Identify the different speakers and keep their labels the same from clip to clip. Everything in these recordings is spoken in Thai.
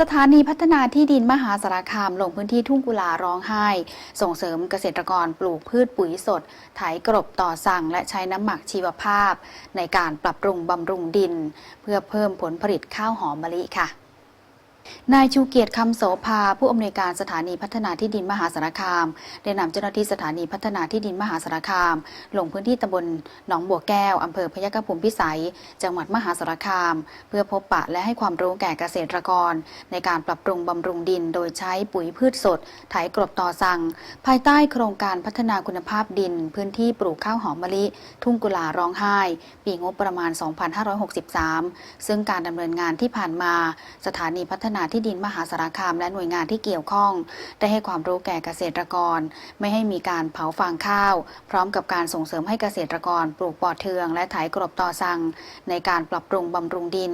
Speaker 1: สถานีพัฒนาที่ดินมหาสารคามลงพื้นที่ทุ่งกุลาร้องไห้ ส่งเสริมเกษตรกรปลูกพืชปุ๋ยสดไถกรบต่อสั่งและใช้น้ำหมักชีวภาพ ในการปรับปรุงบำรุงดิน เพื่อเพิ่มผลผลิตข้าวหอมมะลิค่ะ นายชูเกียรติคำโสภา ผู้อำนวยการสถานีพัฒนาที่ดินมหาสารคาม ได้นำเจ้าหน้าที่สถานีพัฒนาที่ดินมหาสารคาม ลงพื้นที่ตำบลหนองบัวแก้วอำเภอพยัคฆภูมิพิสัย จังหวัดมหาสารคาม เพื่อพบปะและให้ความรู้แก่เกษตรกร ในการปรับปรุงบำรุงดิน โดยใช้ปุ๋ยพืชสดไถกรบต่อสั่ง ภายใต้โครงการพัฒนาคุณภาพดิน พื้นที่ปลูกข้าวหอมมะลิ ทุ่งกุลาร้องไห้ ปีงบประมาณ 2563 ซึ่งการดำเนินงานที่ผ่านมา สถานีพัฒนานาที่ดินมหาสารคามและหน่วยงานที่เกี่ยวข้อง ได้ให้ความรู้แก่เกษตรกร ไม่ให้มีการเผาฟางข้าว พร้อมกับการส่งเสริมให้เกษตรกร ปลูกปอดเทือง และไถกรบต่อสั่งในการปรับปรุงบำรุงดิน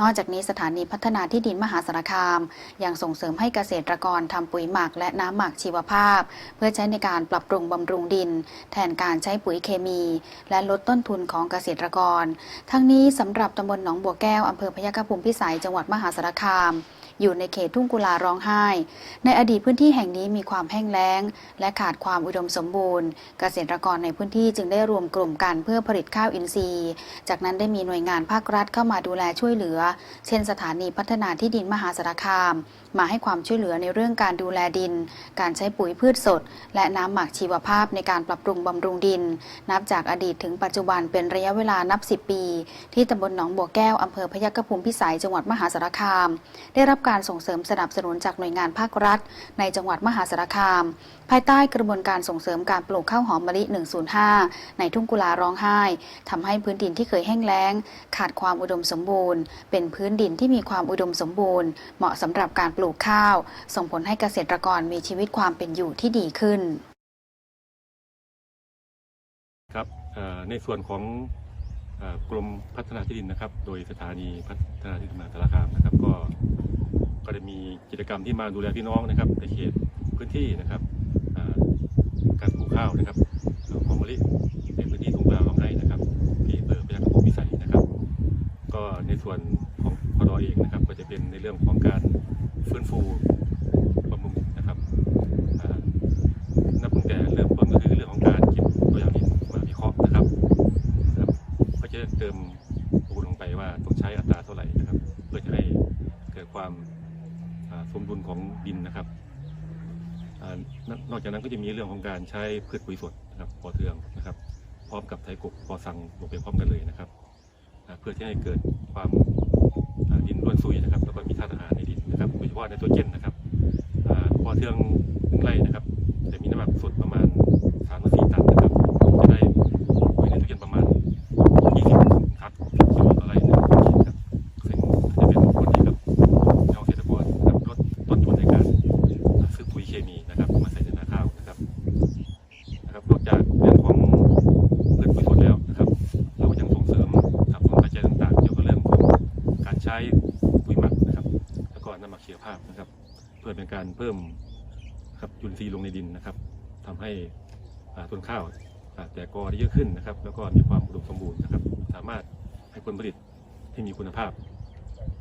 Speaker 1: นอกจากนี้สถานีพัฒนาที่ดินมหาสารคาม ยังส่งเสริมให้เกษตรกรทำปุ๋ยหมักและน้ำหมักชีวภาพ เพื่อใช้ในการปรับปรุงบำรุงดิน แทนการใช้ปุ๋ยเคมี และลดต้นทุนของเกษตรกร ทั้งนี้สำหรับตำบลหนองบัวแก้วอำเภอพยัคฆภูมิพิสัยจังหวัดมหาสารคาม อยู่ในเขตทุ่งกุลาร้องไห้ ในอดีตพื้นที่แห่งนี้มีความแห้งแล้ง และขาดความอุดมสมบูรณ์ เกษตรกรในพื้นที่จึงได้รวมกลุ่มกันเพื่อผลิตข้าวอินทรีย์ จากนั้นได้มีหน่วยงานภาครัฐเข้ามาดูแลช่วยเหลือ เช่นสถานีพัฒนาที่ดินมหาสารคาม มาให้ความช่วยเหลือในเรื่องการดูแลดิน การใช้ปุ๋ยพืชสด และน้ำหมักชีวภาพในการปรับปรุงบำรุงดิน นับจากอดีตถึงปัจจุบันเป็นระยะเวลานับ 10 ปี ที่ตำบลหนองบัวแก้วอำเภอพยัคฆภูมิพิสัยจังหวัดมหาสารคาม ได้รับการส่งเสริมสนับสนุนจากหน่วยงานภาครัฐ ในจังหวัดมหาสารคาม ภายใต้กระบวนการส่งเสริมการปลูกข้าวหอมมะลิ 105 ในทุ่งกุลาร้องไห้ทำให้พื้นดินที่เคยแห้งแล้ง ขาดความอุดมสมบูรณ์ เป็นพื้นดินที่มีความอุดมสมบูรณ์ เหมาะสำหรับการปลูกข้าว ส่งผลให้เกษตรกรมีชีวิตความเป็นอยู่ที่ดีขึ้น
Speaker 2: ครับในส่วนของกรมพัฒนาที่ดินนะครับ โดยสถานีพัฒนาที่ดินมหาสารคามนะครับ ก็ ก็ได้มีกิจกรรมที่มาดูแลพี่น้องนะครับในเขตพื้นที่นะครับการปลูกข้าวนะครับเอ่อหอมมะลิในพื้นที่ทุ่งนาของให้นะครับที่อำเภอพยัคฆภูมิพิสัยนะครับ ก็ในส่วนของพอดเองนะครับ ก็จะเป็นในเรื่องของการฟื้นฟูบำรุงนะครับนับตั้งแต่เริ่มต้นก็คือเรื่องของการเก็บตัวอย่างดินมาวิเคราะห์นะครับครับก็จะเติมปูลงไปว่าต้องใช้อัตราเท่าไหร่นะครับ เพื่อจะให้เกิดความ สมดุลของดินนะครับอนอกจากนั้นก็จะมีเรื่องของการใช้พืชปุ๋ยสดนะครับปอเทืองนะครับ พร้อมกับไถกบปอสังลงไปพร้อมกันเลยนะครับเพื่อที่ให้เกิดความดินร่วนซุยนะครับ แล้วก็มีธาตุอาหารในดินนะครับโดยเฉพาะไนโตรเจนนะครับปอเทืองหนึ่งไร่นะครับ จะมีน้ำหนักสดประมาณ3ามสี่ตันนะครับจะได้ ภาพนะครับ เพื่อเป็นการเพิ่มครับจุลินทรีย์ลงในดินนะครับทำให้ต้นข้าวแต่กอได้เยอะขึ้นนะครับ แล้วก็มีความอุดมสมบูรณ์นะครับ สามารถให้ผลผลิตที่มีคุณภาพ